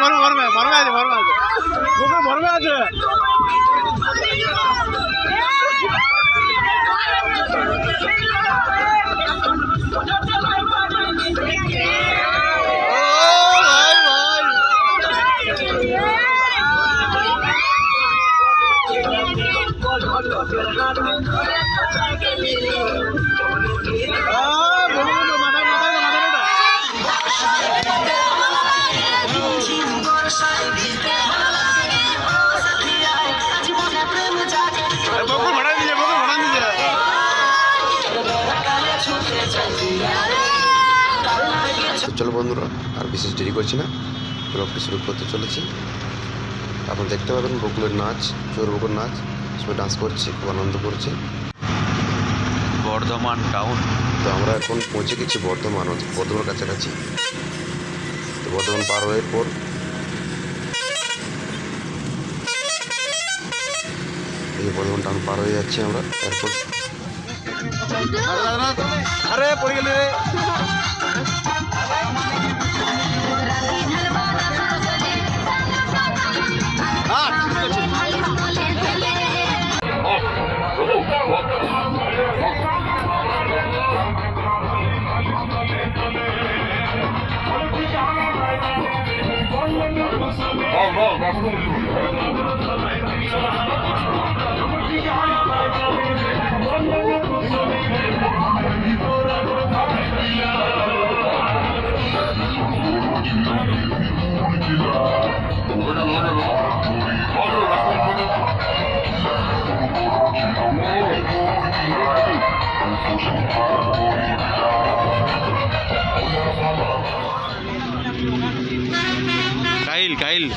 বড় বড় বড় আছে বড় আছে বুকে বড় আছে ও ভাই বন্ধুরা আর বিশেষ দেরি করছি না। ব্লগটি শুরু করতে চলেছি। আপনারা দেখতে পাবেন বকুলের নাচ চোর বকুল নাচ। সবাই ডান্স করছে খুব আনন্দ করছে। বর্ধমান টাউন তো আমরা এখন পৌঁছে গেছি বর্ধমান বর্ধমানের কাছাকাছি। তো বর্ধমান পার হয়ে পর এই বর্ধমান টাউন পার হয়ে যাচ্ছি আমরা এরপর আরে পড়ে গেলে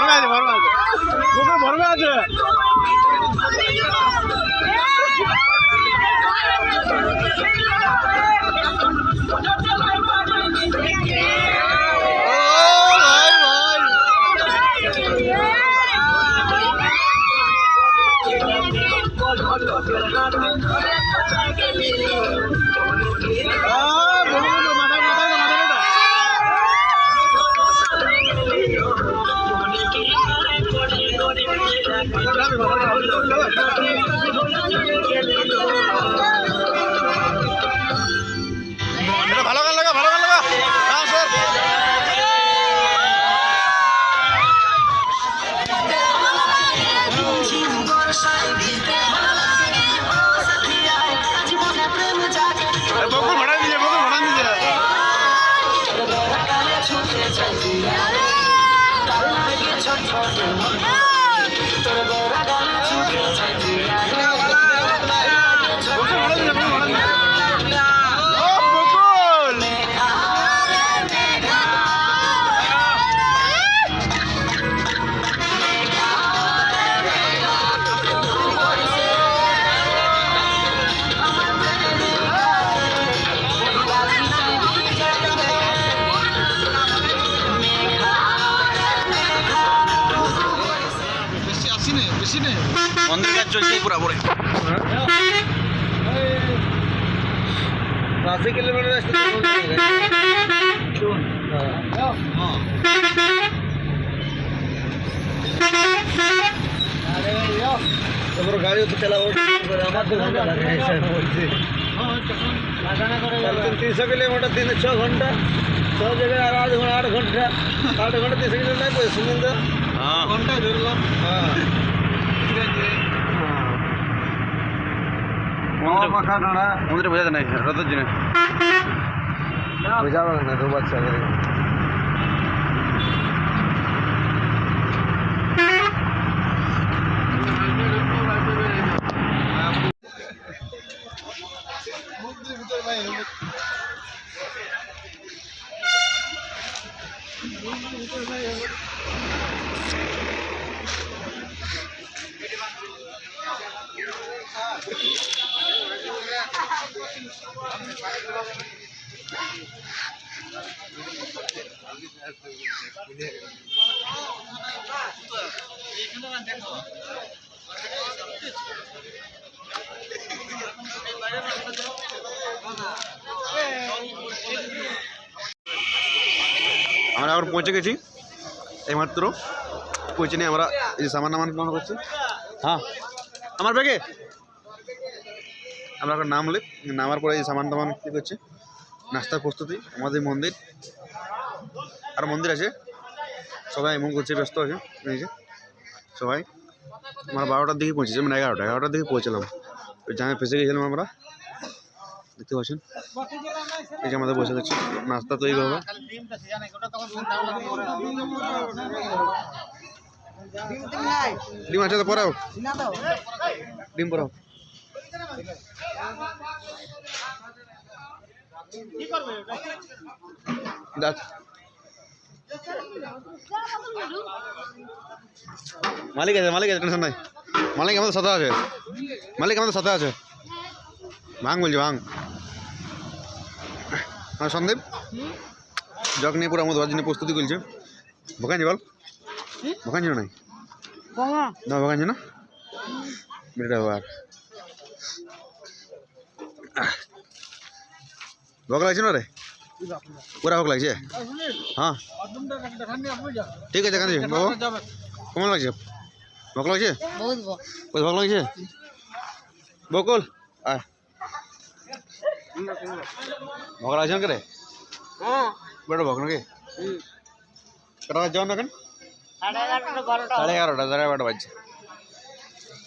ভরমে আছে ভরমে আছে। ভরমে আছে। আসি নে বেশি নে মন্দির কাজ চলছে পুরা পরে আশি কিলোমিটার আসতে তোমার গাড়ি তো চালাবো আমার দু ঘণ্টা লাগে। বলছি তিনশো কিলোমিটার তিন ছ ঘণ্টা। ছ জায়গায় আর আধ ঘণ্টা আট ঘণ্টা। আট ঘণ্টা তিনশো কিলোমিটার তো হ্যাঁ। ঘন্টায় ধরলাম। হ্যাঁ। মন্দিরে বোঝাতে রথের জন্য বুঝাবো না দু বাচ্চা আমরা এখন পৌঁছে গেছি। এইমাত্র পৌঁছে নিয়ে আমরা এই সামান নামান করছি। হ্যাঁ। আমার ব্যাগে? আমরা এখন নামলে, নামার পরে এই সামান টামান কী করছে? নাস্তার প্রস্তুতি, আমাদের মন্দির। আর মন্দির আছে। সবাই এমন করছে, ব্যস্ত আছে, এই যে। সবাই, আমরা বারোটার দিকে পৌঁছেছি মানে এগারোটা, এগারোটার দিকে পৌঁছলাম। ওই জামে ফেসে গেছিলাম আমরা। দেখতে পাচ্ছেন? এই যে আমাদের বসে গেছে নাস্তা তৈরি হবে। ডিম আছে তো পরাও? ডিম পরাও। মালিক আছে মালিক আছে টেনশন নাই। মালিক আমাদের সাথে আছে। মালিক আমাদের সাথে আছে। ভাঙ বলছি ভাঙ। হ্যাঁ সন্দীপ? জগ নিয়ে পুরো আমাদের জন্য প্রস্তুতি করছে। ভোগাঞ্জি বল। ভোগাঞ্জি নাই না? ভোগাঞ্জি না? বেটা বার। ভোগ লাগছে না রে? পুরা ভোগ লাগছে? হ্যাঁ। ঠিক আছে কান্দি বাবু, কেমন লাগছে? ভোগ লাগছে? ভোগ লাগছে? বকুল, আয়। ভোগ লাগছে না রে? বেটা ভোগ নাকি? কটা বাজছে না সাড়ে এগারোটা সাড়ে এগারোটা বাজছে।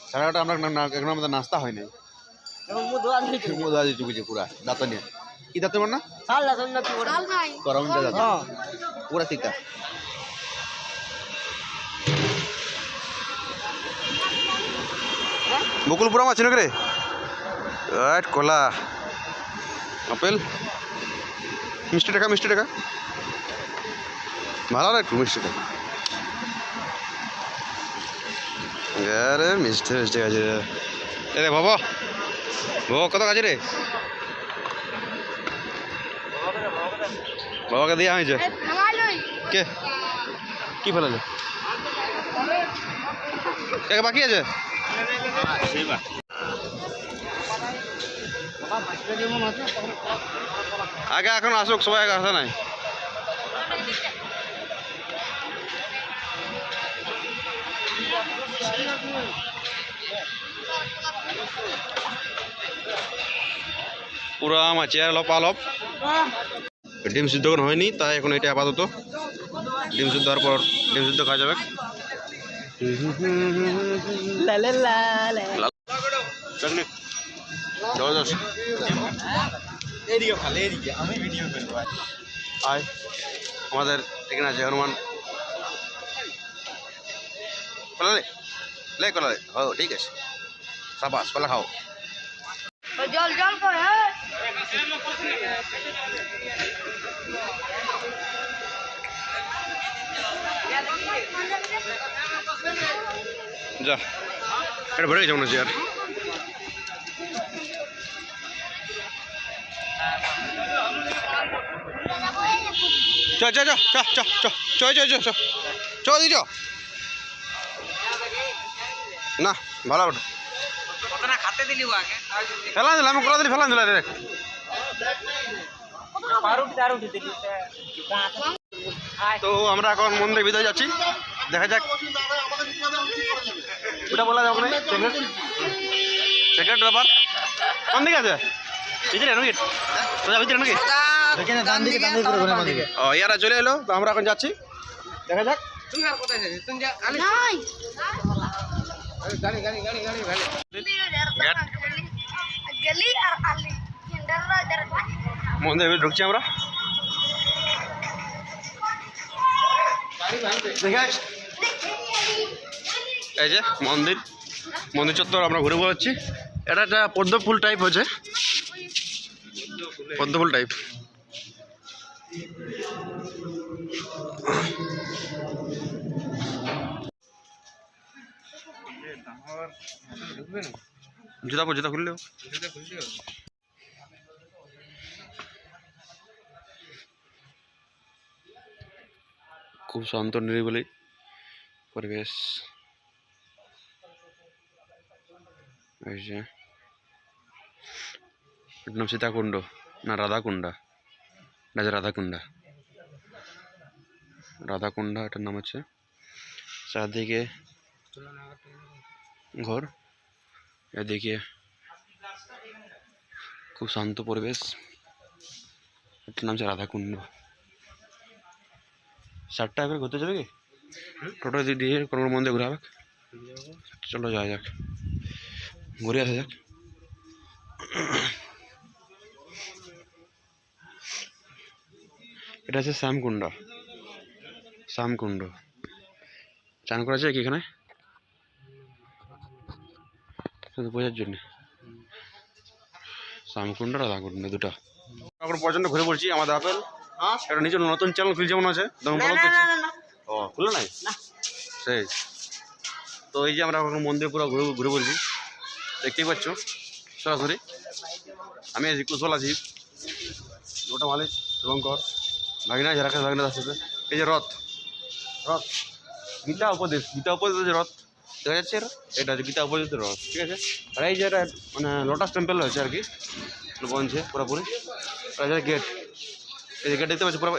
সাড়ে এগারোটা আমরা এখন আমাদের নাস্তা হয় মুদা দিয়ে চুকেছে পুরা দাঁত নিয়ে কি দাঁতের মার না সাল লাগান না কি বড় গরম দাঁত পুরা তিতা। বকুলপুরাম আছে নাকি রে? রাইট কলা। আপেল। মিষ্টি টাকা মিষ্টি টাকা। ভালো না একটু মিষ্টি টাকা। আরে মিষ্টি মিষ্টি আছে। এ রে বাবা। বাবা কত কাছে রে? বাবাকে দিয়ে হয়েছে কে? কি ফেলালে? কে বাকি আছে? আগে এখন আসুক সবাই আগে আসা নাই। পুরো আমার চেয়ার লপ আলপ। ডিম সিদ্ধ এখন হয়নি তাই এখন এটা আপাতত। ডিম সিদ্ধ হওয়ার পর ডিম সিদ্ধ খাওয়া যাবে। আয় আমাদের এখানে আছে হনুমান। কলালে লে কলালে। ও ঠিক আছে। সাবাস কলা খাও। জল জল করে যা। এটা ভরে গেছে মনে হচ্ছে আর। চ চ চ চ চ চ চ চ চ চ চ দি চ না ভালো ওটা ফেলা দিলাম আমি কোলা দিলি ফেলা দিলা রে তো আমরা এখন মন্দির ভিতরে যাচ্ছি। দেখা যাক। ওটা বলা যাবে না। সেক্রেট ব্যাপার? কোন দিকে আছে? ভিতরে নাকি? সোজা ভিতরে নাকি? ও ইয়ারা চলে এলো তো আমরা এখন যাচ্ছি। দেখা যাক। গলি আর আলি। মন্দির ঢুকছি আমরা। এই যে মন্দির। মন্দির চত্বর আমরা ঘুরে বেড়াচ্ছি। এটা একটা পদ্ম ফুল টাইপ হচ্ছে পদ্ম ফুল টাইপ জুতা পর জুতা খুললেও। খুব শান্ত নিরিবিলি পরিবেশ। নাম সীতাকুণ্ড না রাধাকুণ্ডা? এটা হচ্ছে রাধাকুণ্ডা। রাধাকুণ্ডা, এটার নাম হচ্ছে চারদিকে ঘর, এদিকে খুব শান্ত পরিবেশ। এটার নাম হচ্ছে রাধাকুণ্ড। চারটা এবার ঘুরতে যাবে কি? টোটো দিয়ে কোনো মন্দির ঘুরাবে? চলো যাওয়া যাক। ঘুরে আসা যাক। এটা হচ্ছে শ্যামকুণ্ড। শ্যামকুণ্ড। চান করা যায় কি এখানে? শুধু বোঝার জন্য। শ্যামকুণ্ড রাধাকুণ্ড দুটো। এখন পর্যন্ত ঘুরে পড়ছি আমাদের আপেল। একটা নিজের নতুন চ্যানেল খুলছে মনে আছে। ও খুলে নাই? সেই। তো এই যে আমরা এখন মন্দির পুরো ঘুরে ঘুরে বলছি। দেখতেই পাচ্ছ সরাসরি। আমি আছি কুশল আছি। ওটা মালিক শুভঙ্কর ভাগিনা আছে রাকেশ ভাগিনা তার সাথে এই যে রথ। রথ। গীতা উপদেশ গীতা উপদেশ যে রথ। দেখা যাচ্ছে? এটা হচ্ছে গীতা উপদেশের রথ ঠিক আছে? আর এই যে এটা মানে লোটাস টেম্পল হয়েছে আর কি। বনছে পুরোপুরি। আর গেট এই দেখতে পাচ্ছি পুরো